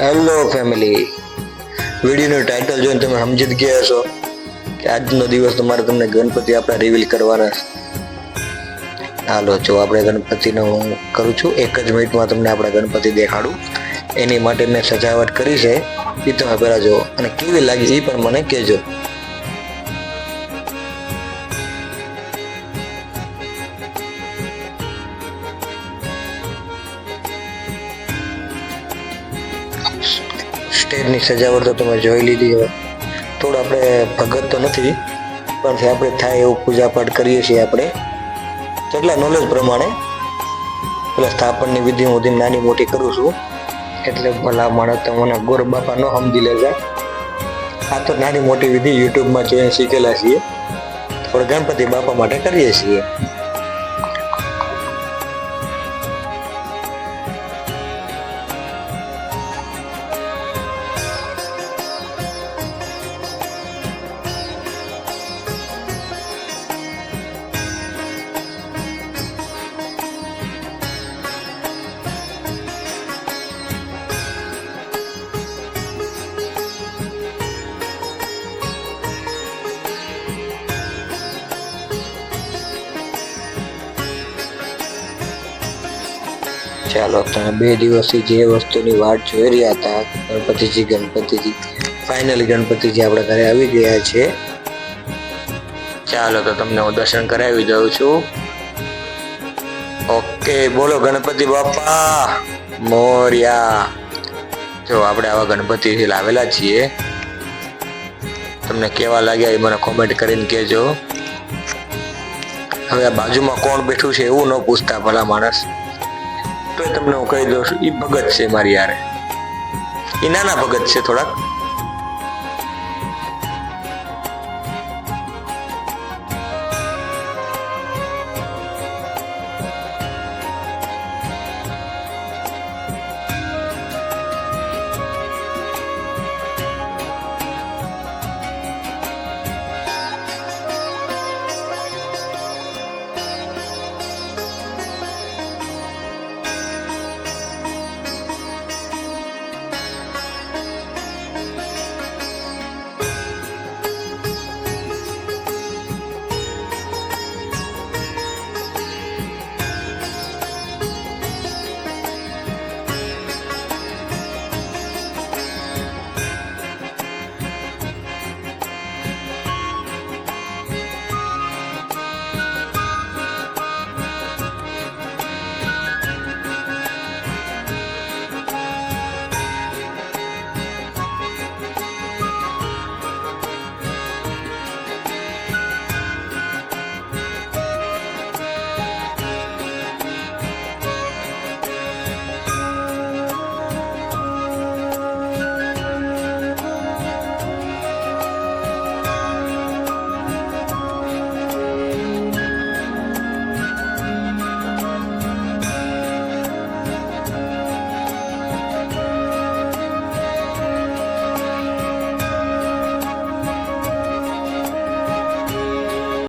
Hello family વિડીયોનું title જોઈને તમે સમજી જ ગયા છો કે આજનો દિવસ તમારે તમને ગણપતિ આપણે રિવીલ કરવાના છે. હાલો, જો આપણે ગણપતિનો હું કરું છું, એક જ મિનિટમાં તમને આપણા ગણપતિ દેખાડું. એની માટે મેં સજાવટ કરી છે. એ તમે પહેલાં જુઓ અને કેવી લાગી એ પણ મને કહેજો. સ્ટેજની સજાવટ તો તમે જોઈ લીધી હવે થોડું આપણે ભગત તો નથી, પણ આપણે થાય એવું પૂજા પાઠ કરીએ છીએ આપણે. જેટલા નોલેજ પ્રમાણે, પેલા સ્થાપનની વિધિ હું નાની મોટી કરું છું. એટલે ભલા માણસ તમને ગોર બાપા ન સમજી લેજા આ તો નાની મોટી વિધિ યુટ્યુબમાં જોઈને શીખેલા છીએ. પણ ગણપતિ બાપા માટે કરીએ છીએ. ચાલો. બે દિવસથી જે વસ્તુની વાટ જોઈ રહ્યા હતા, ગણપતિજી ગણપતિજી ફાઇનલી ગણપતિજી આપણા ઘરે આવી ગયા છે. ચાલો, તો તમને હું દર્શન કરાવી દઉં છું. ઓકે, બોલો ગણપતિ બાપા. મોર્યા. જો, આપણે આવા ગણપતિથી લાવેલા છીએ. તમને કેવા લાગ્યા એ મને કોમેન્ટ કરીને કહેજો. હવે આ બાજુમાં કોણ બેઠું છે એવું ન પૂછતા ભલા માણસ. તો એ તમને હું કહી દઉં છું એ ભગત છે મારી યારે એ નાના ભગત છે થોડાક.